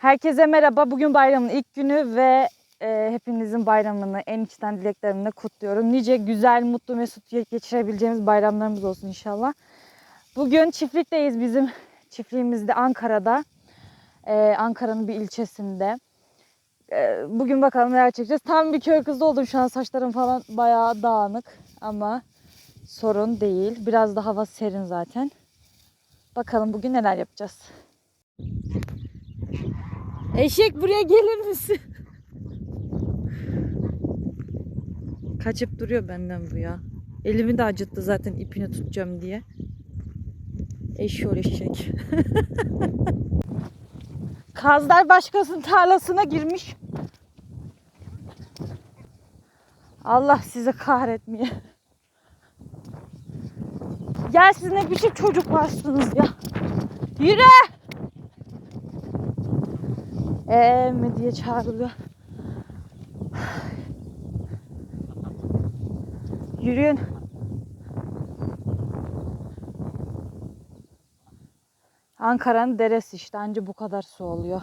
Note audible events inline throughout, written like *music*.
Herkese merhaba. Bugün bayramın ilk günü ve e, hepinizin bayramını en içten dileklerimle kutluyorum. Nice güzel, mutlu, mesut geçirebileceğimiz bayramlarımız olsun inşallah. Bugün çiftlikteyiz bizim çiftliğimizde Ankara'da. E, Ankara'nın bir ilçesinde. E, bugün bakalım neler çekeceğiz. Tam bir köy kızı oldum şu an saçlarım falan bayağı dağınık ama sorun değil. Biraz da hava serin zaten. Bakalım bugün neler yapacağız. Eşek buraya gelir misin? Kaçıp duruyor benden bu ya. Elimi de acıttı zaten ipini tutacağım diye. Eşyol eşek. *laughs* Kazlar başkasının tarlasına girmiş. Allah sizi kahretmeye. Ya siz ne biçim çocuklarsınız ya. Yürü! Ee mi diye çağrılıyor. Yürüyün. Ankara'nın deresi işte anca bu kadar su oluyor.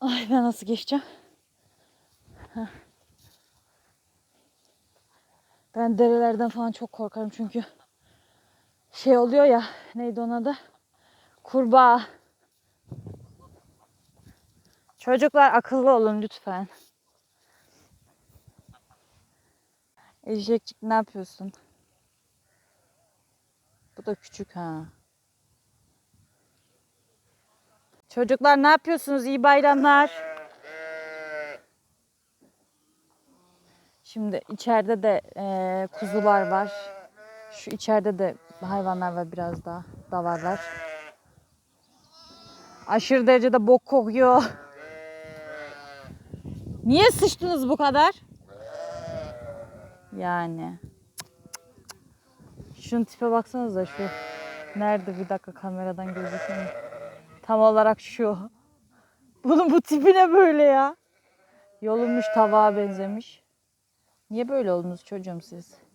Ay ben nasıl geçeceğim? Ben derelerden falan çok korkarım çünkü şey oluyor ya neydi ona da? Kurbağa. Çocuklar akıllı olun lütfen. Eşekçik ne yapıyorsun? Bu da küçük ha. Çocuklar ne yapıyorsunuz? İyi bayramlar. Şimdi içeride de eee, kuzular var. Şu içeride de hayvanlar var biraz daha. Davarlar. Aşırı derecede bok kokuyor. Niye sıçtınız bu kadar? Yani. Şunun tipe baksanıza şu. Nerede bir dakika kameradan gözüküyor. Tam olarak şu. Bunun bu tipi ne böyle ya? Yolunmuş tabağa benzemiş. Niye böyle oldunuz çocuğum siz?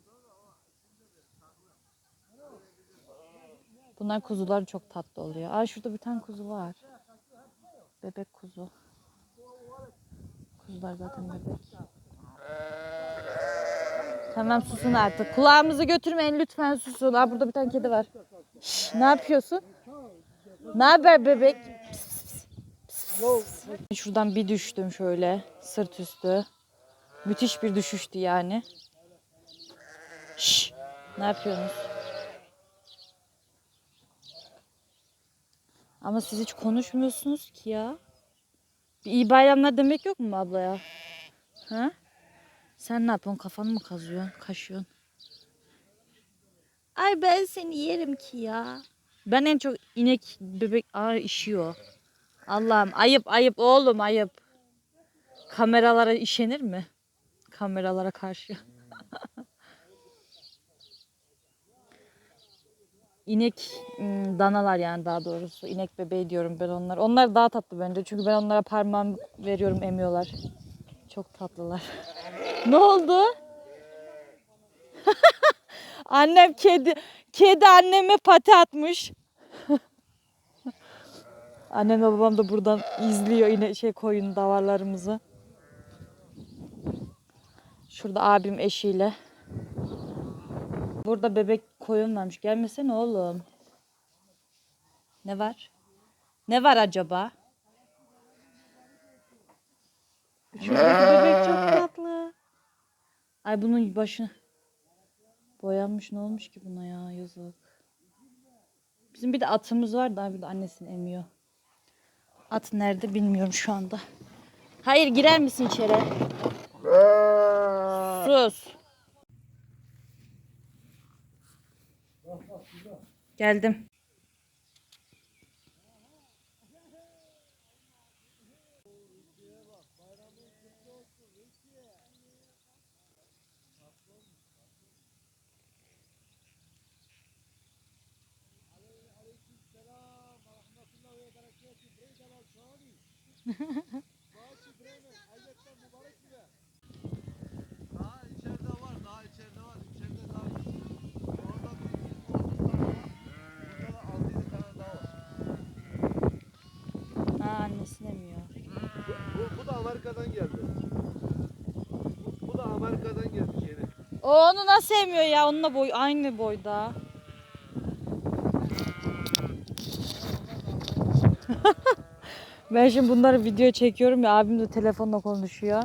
Bunlar kuzular çok tatlı oluyor. Aa şurada bir tane kuzu var. Bebek kuzu. Kuzular zaten bebek. Tamam susun artık. Kulağımızı götürmeyin lütfen susun. Aa burada bir tane kedi var. Şş, ne yapıyorsun? Ne haber bebek? Şuradan bir düştüm şöyle sırt üstü. Müthiş bir düşüştü yani. Şş, ne yapıyorsunuz? Ama siz hiç konuşmuyorsunuz ki ya. Bir iyi bayramlar demek yok mu ablaya? Ha? Sen ne yapıyorsun? Kafanı mı kazıyorsun? Kaşıyorsun? Ay ben seni yerim ki ya. Ben en çok inek bebek aa işiyor. Allah'ım ayıp ayıp oğlum ayıp. Kameralara işenir mi? Kameralara karşı. İnek danalar yani daha doğrusu. İnek bebeği diyorum ben onlar. Onlar daha tatlı bence. Çünkü ben onlara parmağım veriyorum emiyorlar. Çok tatlılar. *laughs* ne oldu? *laughs* Annem kedi kedi anneme pati atmış. *laughs* Annemle babam da buradan izliyor yine şey koyun davarlarımızı. Şurada abim eşiyle. Burada bebek koyun varmış. Gelmesene oğlum. Ne var? Ne var acaba? Şuradaki bebek çok tatlı. Ay bunun başı boyanmış ne olmuş ki buna ya yazık. Bizim bir de atımız var da bir de annesini emiyor. At nerede bilmiyorum şu anda. Hayır girer misin içeri? Sus. Geldim. *laughs* Daha içeride var, daha içeride var. İçeride daha Orada bir- Burada da 6-7 tane daha var. Amerika'dan geldi. Bu da Amerika'dan gelmiş yeni. O onu nasıl sevmiyor ya? Onunla boy aynı boyda. *laughs* ben şimdi bunları video çekiyorum ya abim de telefonla konuşuyor.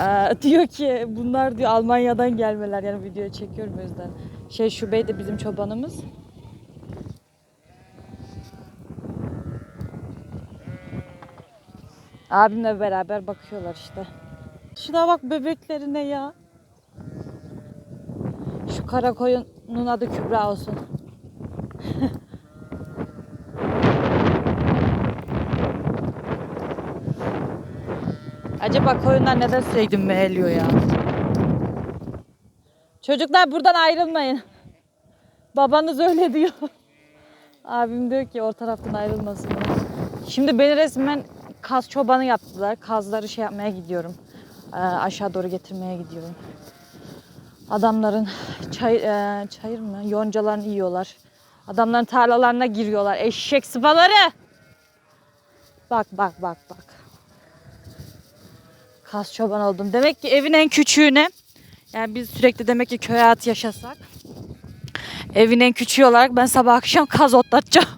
Ee, diyor ki bunlar diyor Almanya'dan gelmeler yani video çekiyorum o yüzden. Şey Şubey de bizim çobanımız. Abimle beraber bakıyorlar işte. Şuna bak bebeklerine ya. Kara koyunun adı Kübra olsun. *laughs* Acaba koyunlar neden sürekli meyliyor ya? Çocuklar buradan ayrılmayın. Babanız öyle diyor. Abim diyor ki o taraftan ayrılmasın. Şimdi beni resmen kaz çobanı yaptılar. Kazları şey yapmaya gidiyorum. Ee, aşağı doğru getirmeye gidiyorum. Adamların çay, e, çayır mı? Yoncalarını yiyorlar. Adamların tarlalarına giriyorlar. Eşek sıpaları. Bak bak bak bak. Kas çoban oldum. Demek ki evin en küçüğüne yani biz sürekli demek ki köy hayatı yaşasak evin en küçüğü olarak ben sabah akşam kaz otlatacağım.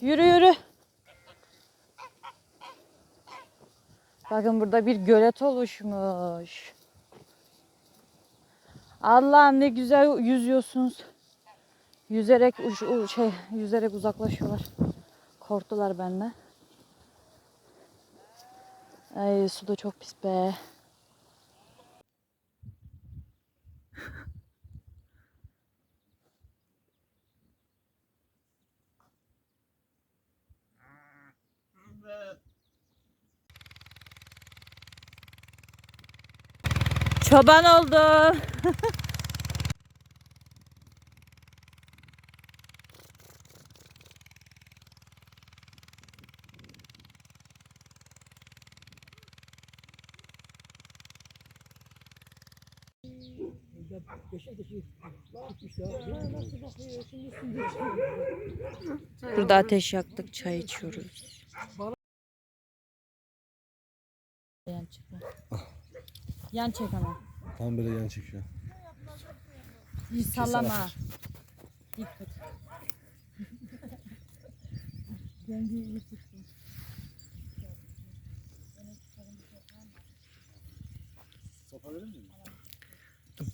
Yürü yürü. Bakın burada bir gölet oluşmuş. Allah'ım ne güzel yüzüyorsunuz. Yüzerek uç, şey yüzerek uzaklaşıyorlar. Korktular benden. Ay su da çok pis be. Çoban oldu. Burada ateş yaktık, çay içiyoruz. Yan çek. Yan çek ama. Tam böyle yan çekiyor. Hiç sallama. Dik tut. Dengeyi iyi tut.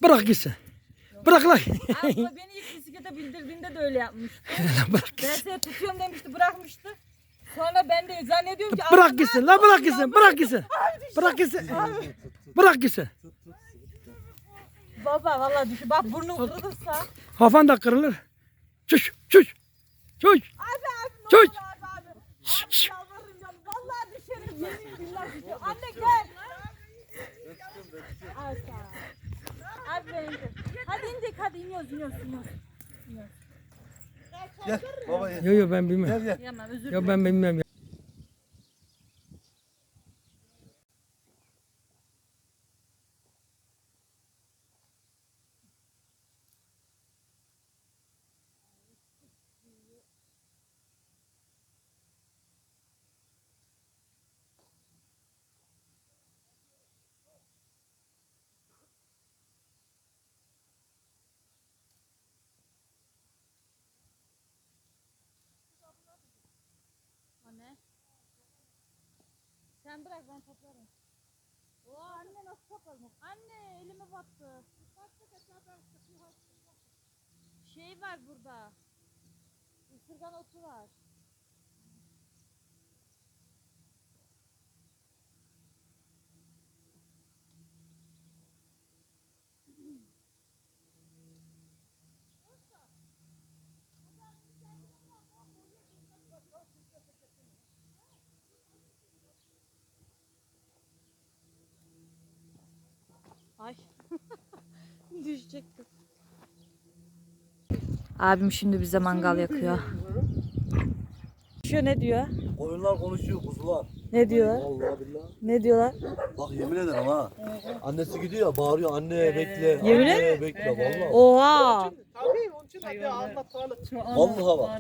Bırak gitsin. Bırak lan. Abla beni ilk bisiklete bindirdiğinde de öyle yapmıştı. *laughs* bırak Ben seni tutuyorum demişti, bırakmıştı. Sonra ben de zannediyorum ki... Bırak "Aa, gitsin lan bırak gitsin. Bırak gitsin. Bırak gitsin. Bırak gitsin. Baba vallahi düşün. Bak burnu kırılırsa. Kafan da kırılır. Çüş çüş. Çüş. Abi abi ne Çüş. abi abi. Abi yalvarırım canım. Vallahi düşerim. Yemin billah düşerim. Anne gel. Al sana. Abi ben indir. Hadi indik hadi iniyoruz iniyoruz iniyoruz. Gel baba gel. Yok yok ben bilmem. Gel gel. Yaman özür Yok dilerim. ben bilmem. ya. Bırak ben toplarım. Oo anne nasıl toplarım? Anne elime battı. Şey var burada. Isırgan otu var. Düşecektim. Abim şimdi bize mangal yakıyor. Şu ne diyor? Koyunlar konuşuyor kuzular. Ne diyorlar? Vallahi billahi. Ne diyorlar? Bak yemin ederim ha. Annesi gidiyor ya bağırıyor anne bekle. Yemin anne bekle vallahi. Oha. Vallahi bak.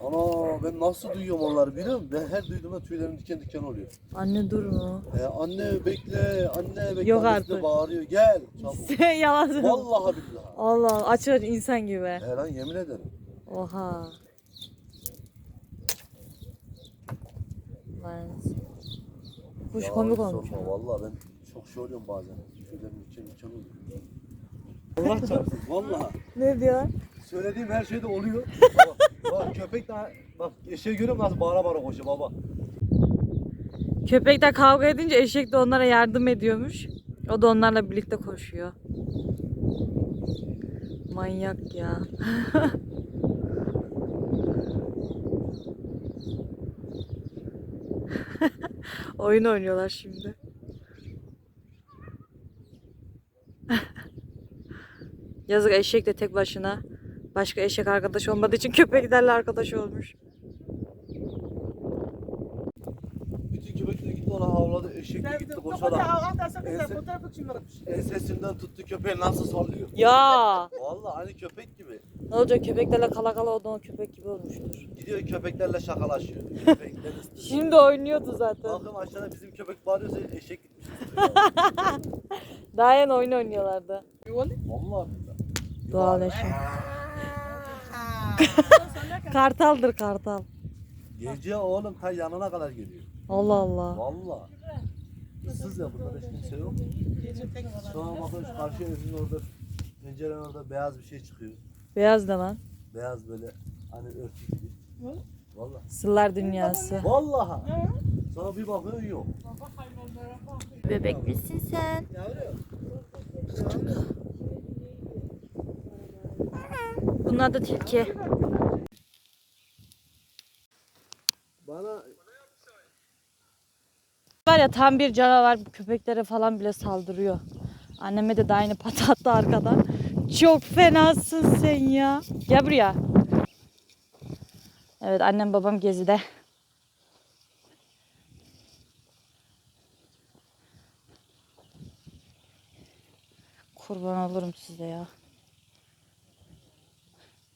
Ana ben nasıl duyuyorum onları biliyor musun? Ben her duyduğumda tüylerim diken diken oluyor. Anne dur mu? Ee, anne bekle, anne bekle. Yok Annesi de artık. bağırıyor gel çabuk. *laughs* Sen yalan söylüyorsun. Vallahi billahi. Allah aç aç insan gibi. He lan yemin ederim. Oha. Lan. Kuş Ya komik olmuş. Vallahi ben çok şey oluyorum bazen. Tüylerim diken diken oluyor. Allah çarpsın vallahi. Ne diyorlar? Söylediğim her şeyde oluyor. *laughs* bak, bak köpek daha bak eşeği görüyor musun nasıl bağıra bağıra koşuyor baba. Köpekler kavga edince eşek de onlara yardım ediyormuş. O da onlarla birlikte koşuyor. Manyak ya. *laughs* Oyun oynuyorlar şimdi. Yazık eşek de tek başına. Başka eşek arkadaş olmadığı için köpeklerle arkadaş olmuş. Bütün köpekler gitti ona havladı, eşek de gitti koşarak. Ensesinden tuttu köpeği nasıl sallıyor. Ya Vallahi aynı köpek gibi. ne olacak köpeklerle kala kala o da o köpek gibi olmuştur. Gidiyor köpeklerle şakalaşıyor. *laughs* Köpekler üstüne. Şimdi oynuyordu zaten. Bakın aşağıda bizim köpek bağırıyorsa eşek gitmiş. *laughs* Daha yeni oyun oynuyorlardı. Vallahi. Doğal yaşam. *laughs* kartaldır kartal. Gece oğlum ta yanına kadar geliyor. Allah Allah. Vallahi. Issız ya burada hiç kimse yok. Sonra bakın şu karşı evin orada pencerenin orada beyaz bir şey çıkıyor. Beyaz da lan. Beyaz böyle hani örtü gibi. Vallahi. Sırlar dünyası. Vallahi. Sonra bir bakıyorsun yok. Bebek misin sen? Bunlar da tilki. Bana Var ya tam bir canavar köpeklere falan bile saldırıyor. Anneme de daha yeni pata attı arkadan. Çok fenasın sen ya. Gel buraya. Evet annem babam gezide. Kurban olurum size ya.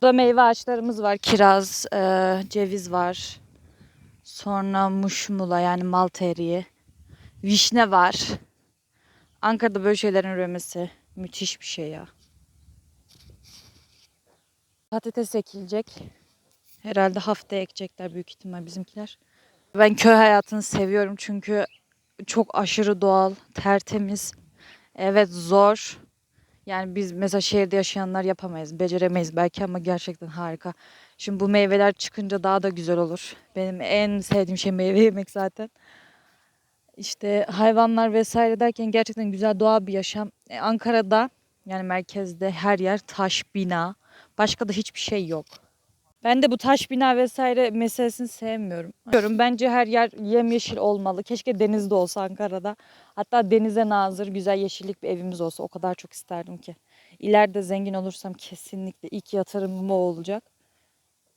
Burada meyve ağaçlarımız var. Kiraz, e, ceviz var. Sonra muşmula yani malta eriği. Vişne var. Ankara'da böyle şeylerin üremesi müthiş bir şey ya. Patates ekilecek. Herhalde haftaya ekecekler büyük ihtimal bizimkiler. Ben köy hayatını seviyorum çünkü çok aşırı doğal, tertemiz. Evet zor. Yani biz mesela şehirde yaşayanlar yapamayız, beceremeyiz belki ama gerçekten harika. Şimdi bu meyveler çıkınca daha da güzel olur. Benim en sevdiğim şey meyve yemek zaten. İşte hayvanlar vesaire derken gerçekten güzel doğal bir yaşam. E, Ankara'da yani merkezde her yer taş bina. Başka da hiçbir şey yok. Ben de bu taş bina vesaire meselesini sevmiyorum. Diyorum bence her yer yemyeşil olmalı. Keşke denizde olsa Ankara'da. Hatta denize nazır güzel yeşillik bir evimiz olsa o kadar çok isterdim ki. İleride zengin olursam kesinlikle ilk yatırımım o olacak.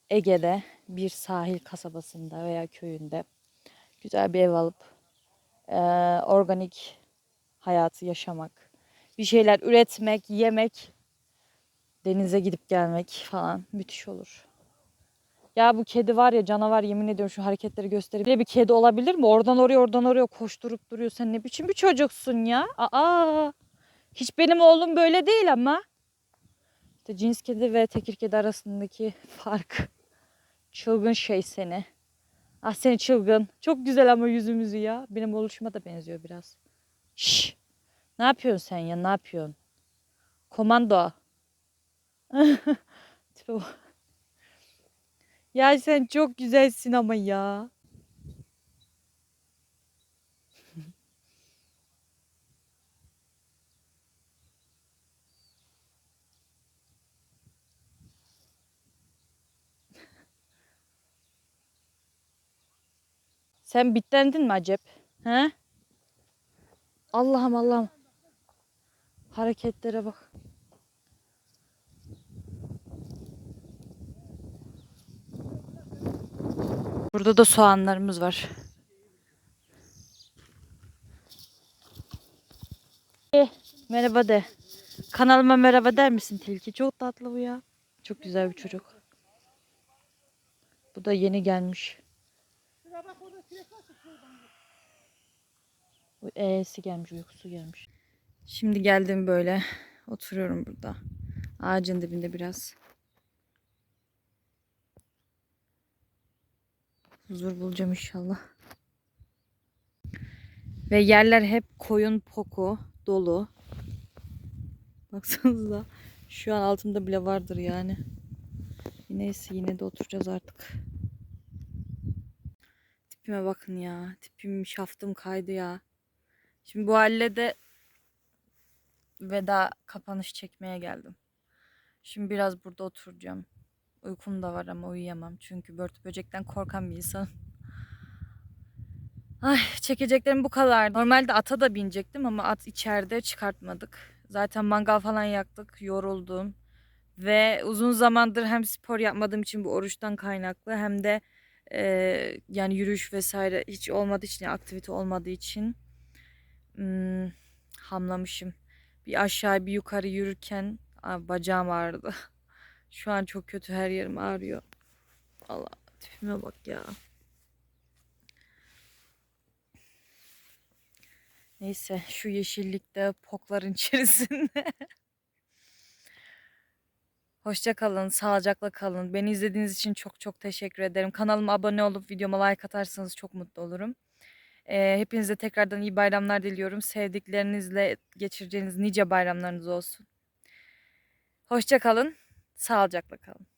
Ege'de bir sahil kasabasında veya köyünde güzel bir ev alıp eee, organik hayatı yaşamak, bir şeyler üretmek, yemek, denize gidip gelmek falan müthiş olur. Ya bu kedi var ya canavar yemin ediyorum şu hareketleri gösterip Böyle bir kedi olabilir mi? Oradan oraya oradan oraya koşturup duruyor. Sen ne biçim bir çocuksun ya? Aa! Hiç benim oğlum böyle değil ama. İşte cins kedi ve tekir kedi arasındaki fark. Çılgın şey seni. Ah seni çılgın. Çok güzel ama yüzümüzü ya. Benim oluşuma da benziyor biraz. Şş. Ne yapıyorsun sen ya? Ne yapıyorsun? Komando. *laughs* Tipe bak. Ya sen çok güzelsin ama ya. Sen bitlendin mi acep? He? Allah'ım Allah'ım. Hareketlere bak. Burada da soğanlarımız var. Eh, merhaba de. Kanalıma merhaba der misin Tilki? Çok tatlı bu ya. Çok güzel bir çocuk. Bu da yeni gelmiş. Bu E'si gelmiş, uykusu gelmiş. Şimdi geldim böyle. Oturuyorum burada. Ağacın dibinde biraz. Huzur bulacağım inşallah. Ve yerler hep koyun poku dolu. Baksanıza. Şu an altımda bile vardır yani. Neyse yine de oturacağız artık. Tipime bakın ya. Tipim şaftım kaydı ya. Şimdi bu halle de veda kapanış çekmeye geldim. Şimdi biraz burada oturacağım. Uykum da var ama uyuyamam. Çünkü börtü böcekten korkan bir insanım. Ay çekeceklerim bu kadar. Normalde ata da binecektim ama at içeride çıkartmadık. Zaten mangal falan yaktık. Yoruldum. Ve uzun zamandır hem spor yapmadığım için bu oruçtan kaynaklı hem de e, yani yürüyüş vesaire hiç olmadığı için yani aktivite olmadığı için hmm, hamlamışım. Bir aşağı bir yukarı yürürken bacağım ağrıdı. *laughs* Şu an çok kötü her yerim ağrıyor. Allah tipime bak ya. Neyse şu yeşillikte pokların *laughs* içerisinde. Hoşça kalın, sağlıcakla kalın. Beni izlediğiniz için çok çok teşekkür ederim. Kanalıma abone olup videoma like atarsanız çok mutlu olurum. Ee, hepinize tekrardan iyi bayramlar diliyorum. Sevdiklerinizle geçireceğiniz nice bayramlarınız olsun. Hoşça kalın, sağlıcakla kalın.